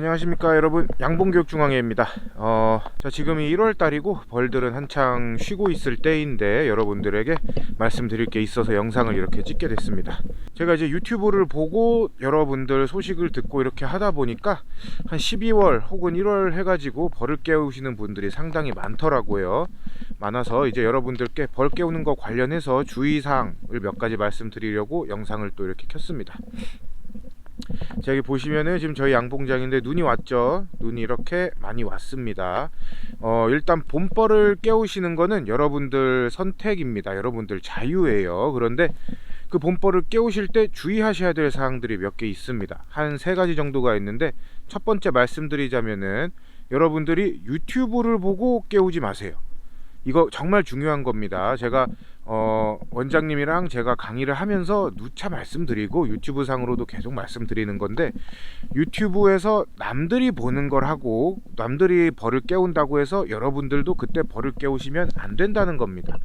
안녕하십니까 여러분. 양봉교육중앙회입니다. 어, 자 지금이 1월 달이고 벌들은 한창 쉬고 있을 때인데 여러분들에게 말씀드릴 게 있어서 영상을 이렇게 찍게 됐습니다. 제가 이제 유튜브를 보고 여러분들 소식을 듣고 이렇게 하다 보니까 한 12월 혹은 1월 해가지고 벌을 깨우시는 분들이 상당히 많더라고요. 많아서 이제 여러분들께 벌 깨우는 거 관련해서 주의사항을 몇 가지 말씀드리려고 영상을 또 이렇게 켰습니다 자 여기 보시면은 지금 저희 양봉장인데 눈이 왔죠? 눈이 이렇게 많이 왔습니다. 어 일단 봄벌을 깨우시는 거는 여러분들 선택입니다. 여러분들 자유예요. 그런데 그 봄벌을 깨우실 때 주의하셔야 될 사항들이 몇 개 있습니다. 한 세 가지 정도가 있는데 첫 번째 말씀드리자면은 여러분들이 유튜브를 보고 깨우지 마세요. 이거 정말 중요한 겁니다. 제가 어, 원장님이랑 제가 강의를 하면서 누차 말씀드리고 유튜브 상으로도 계속 말씀드리는 건데 유튜브에서 남들이 보는 걸 하고 남들이 벌을 깨운다고 해서 여러분들도 그때 벌을 깨우시면 안 된다는 겁니다.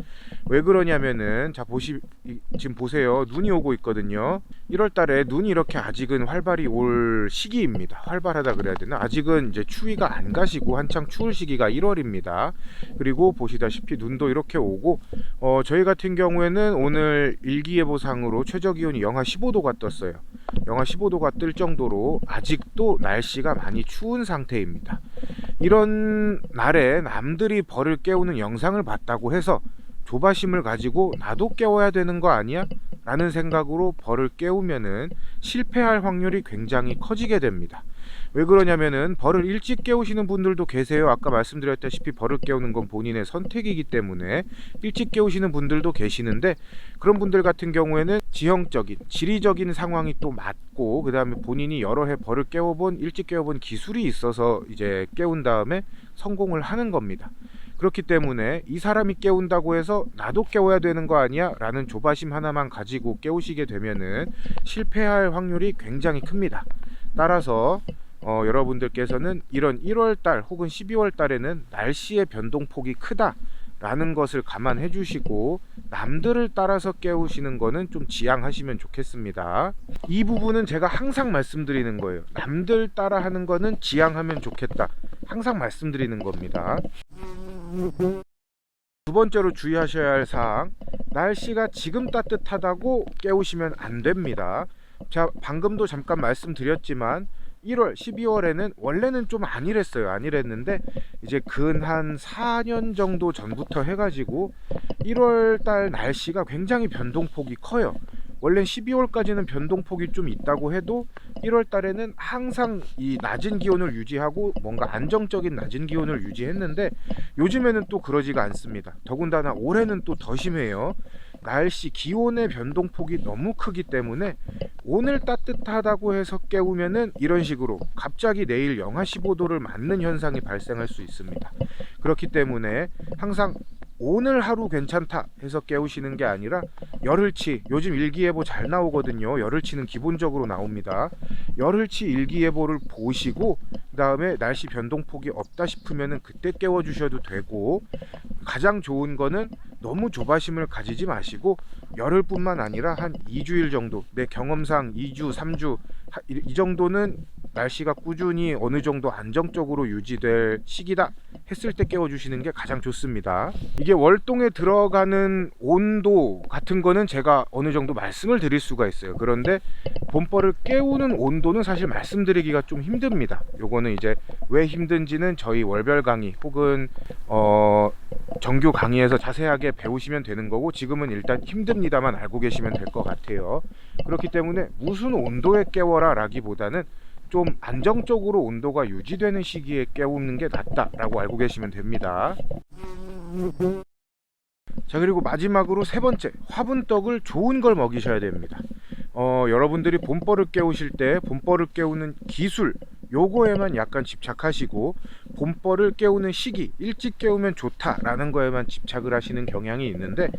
왜 그러냐면은 자 보시 이- 지금 보세요. 눈이 오고 있거든요. 1월 달에 눈이 이렇게 아직은 활발히 올 시기입니다. 활발하다 그래야 되나? 아직은 이제 추위가 안 가시고 한창 추울 시기가 1월입니다. 그리고 보시다시피 눈도 이렇게 오고 어, 저희 같은 경우에는 오늘 일기예보상으로 최저 기온이 영하 15도가 떴어요. 영하 15도가 뜰 정도로 아직도 날씨가 많이 추운 상태입니다. 이런 날에 남들이 벌을 깨우는 영상을 봤다고 해서 조바심을 가지고 나도 깨워야 되는 거 아니야? 라는 생각으로 벌을 깨우면은 실패할 확률이 굉장히 커지게 됩니다. 왜 그러냐면은 벌을 일찍 깨우시는 분들도 계세요. 아까 말씀드렸다시피 벌을 깨우는 건 본인의 선택이기 때문에 일찍 깨우시는 분들도 계시는데 그런 분들 같은 경우에는 지형적인 지리적인 상황이 또 맞고 그다음에 본인이 여러 해 벌을 깨워본 일찍 깨워본 기술이 있어서 이제 깨운 다음에 성공을 하는 겁니다. 그렇기 때문에 이 사람이 깨운다고 해서 나도 깨워야 되는 거 아니야? 라는 조바심 하나만 가지고 깨우시게 되면은 실패할 확률이 굉장히 큽니다. 따라서 어, 여러분들께서는 이런 1월 달 혹은 12월 달에는 날씨의 변동폭이 크다. 라는 것을 감안해 주시고 남들을 따라서 깨우시는 거는 좀 지양하시면 좋겠습니다. 이 부분은 제가 항상 말씀드리는 거예요. 남들 따라 하는 거는 지양하면 좋겠다. 항상 말씀드리는 겁니다. 두 번째로 주의하셔야 할 사항 날씨가 지금 따뜻하다고 깨우시면 안 됩니다 자 방금도 잠깐 말씀드렸지만 1월 12월에는 원래는 좀 안일했어요. 안일했는데 이제 근 한 4년 정도 전부터 해가지고 1월 달 날씨가 굉장히 변동폭이 커요. 원래 12월까지는 변동폭이 좀 있다고 해도 1월 달에는 항상 이 낮은 기온을 유지하고 뭔가 안정적인 낮은 기온을 유지했는데 요즘에는 또 그러지가 않습니다. 더군다나 올해는 또 더 심해요. 날씨 기온의 변동폭이 너무 크기 때문에 오늘 따뜻하다고 해서 깨우면은 이런 식으로 갑자기 내일 영하 15도를 맞는 현상이 발생할 수 있습니다. 그렇기 때문에 항상 오늘 하루 괜찮다 해서 깨우시는 게 아니라 열흘치 요즘 일기예보 잘 나오거든요. 열흘치는 기본적으로 나옵니다. 열흘치 일기예보를 보시고 그 다음에 날씨 변동폭이 없다 싶으면은 그때 깨워 주셔도 되고 가장 좋은 거는 너무 조바심을 가지지 마시고 열흘뿐만 아니라 한 2주일 정도 내 경험상 2주, 3주 하- 이- 이 정도는 날씨가 꾸준히 어느 정도 안정적으로 유지될 시기다 했을 때 깨워주시는 게 가장 좋습니다. 이게 월동에 들어가는 온도 같은 거는 제가 어느 정도 말씀을 드릴 수가 있어요. 그런데 봄벌을 깨우는 온도는 사실 말씀드리기가 좀 힘듭니다. 요거는 이제 왜 힘든지는 저희 월별 강의 혹은 어 정규 강의에서 자세하게 배우시면 되는 거고 지금은 일단 힘듭니다만 알고 계시면 될 것 같아요. 그렇기 때문에 무슨 온도에 깨워라 라기보다는 좀 안정적으로 온도가 유지되는 시기에 깨우는 게 낫다라고 알고 계시면 됩니다. 자 그리고 마지막으로 세 번째 화분떡을 좋은 걸 먹이셔야 됩니다. 어, 여러분들이 봄벌을 깨우실 때 봄벌을 깨우는 기술 요거에만 약간 집착하시고 봄벌을 깨우는 시기 일찍 깨우면 좋다라는 거에만 집착을 하시는 경향이 있는데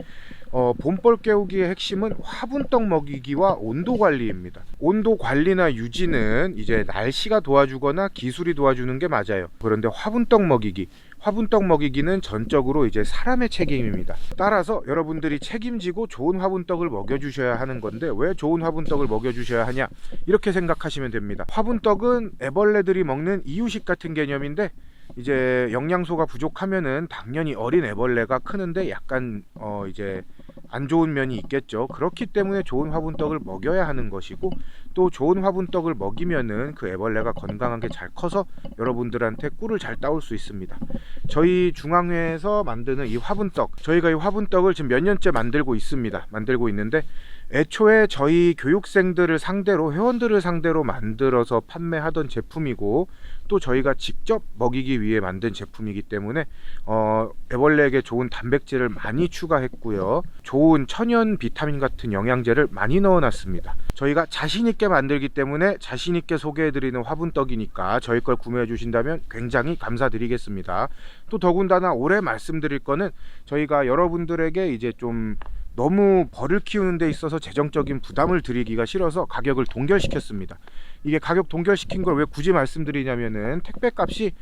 어, 봄벌 깨우기의 핵심은 화분떡 먹이기와 온도 관리입니다. 온도 관리나 유지는 이제 날씨가 도와주거나 기술이 도와주는 게 맞아요. 그런데 화분떡 먹이기, 화분떡 먹이기는 전적으로 이제 사람의 책임입니다. 따라서 여러분들이 책임지고 좋은 화분떡을 먹여주셔야 하는 건데 왜 좋은 화분떡을 먹여주셔야 하냐 이렇게 생각하시면 됩니다. 화분떡은 애벌레들이 먹는 이유식 같은 개념인데 이제 영양소가 부족하면은 당연히 어린 애벌레가 크는데 약간 어 이제 안 좋은 면이 있겠죠. 그렇기 때문에 좋은 화분떡을 먹여야 하는 것이고 또 좋은 화분떡을 먹이면은 그 애벌레가 건강하게 잘 커서 여러분들한테 꿀을 잘 따올 수 있습니다. 저희 중앙회에서 만드는 이 화분떡, 저희가 이 화분떡을 지금 몇 년째 만들고 있습니다. 만들고 있는데 애초에 저희 교육생들을 상대로 회원들을 상대로 만들어서 판매하던 제품이고 또 저희가 직접 먹이기 위해 만든 제품이기 때문에 어, 애벌레에게 좋은 단백질을 많이 추가했고요. 좋은 천연 비타민 같은 영양제를 많이 넣어놨습니다. 저희가 자신 있게 만들기 때문에 자신 있게 소개해드리는 화분떡이니까 저희 걸 구매해 주신다면 굉장히 감사드리겠습니다. 또 더군다나 올해 말씀드릴 거는 저희가 여러분들에게 이제 좀 너무 벌을 키우는 데 있어서 재정적인 부담을 드리기가 싫어서 가격을 동결시켰습니다. 이게 가격 동결시킨 걸 왜 굳이 말씀드리냐면은 택배 값이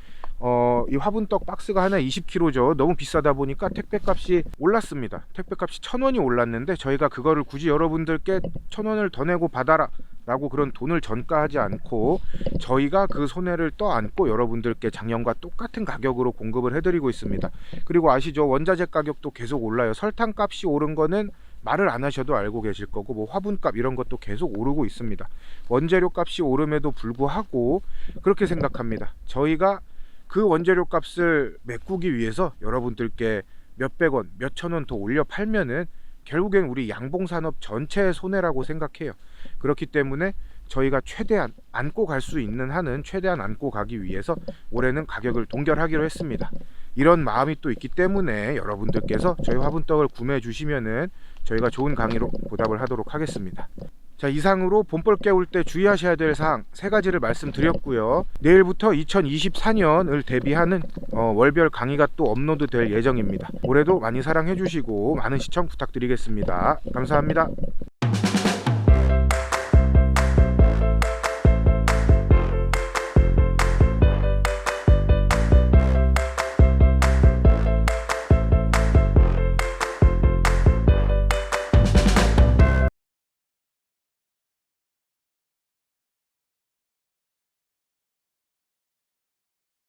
어, 이 화분떡 박스가 하나 20kg죠. 너무 비싸다 보니까 택배 값이 올랐습니다. 택배 값이 1000원이 올랐는데 저희가 그거를 굳이 여러분들께 1000원을 더 내고 받아라 라고 그런 돈을 전가하지 않고 저희가 그 손해를 떠안고 여러분들께 작년과 똑같은 가격으로 공급을 해드리고 있습니다. 그리고 아시죠? 원자재 가격도 계속 올라요. 설탕 값이 오른 거는 말을 안 하셔도 알고 계실 거고 뭐 화분값 이런 것도 계속 오르고 있습니다. 원재료 값이 오름에도 불구하고 그렇게 생각합니다. 저희가 그 원재료 값을 메꾸기 위해서 여러분들께 몇백 원, 몇천 원 더 올려 팔면은 결국엔 우리 양봉산업 전체의 손해라고 생각해요. 그렇기 때문에 저희가 최대한 안고 갈 수 있는 한은 최대한 안고 가기 위해서 올해는 가격을 동결하기로 했습니다. 이런 마음이 또 있기 때문에 여러분들께서 저희 화분떡을 구매해 주시면은 저희가 좋은 강의로 보답을 하도록 하겠습니다. 자 이상으로 봄벌 깨울 때 주의하셔야 될 사항 세 가지를 말씀드렸고요. 내일부터 2024년을 대비하는 어, 월별 강의가 또 업로드 될 예정입니다. 올해도 많이 사랑해 주시고 많은 시청 부탁드리겠습니다. 감사합니다.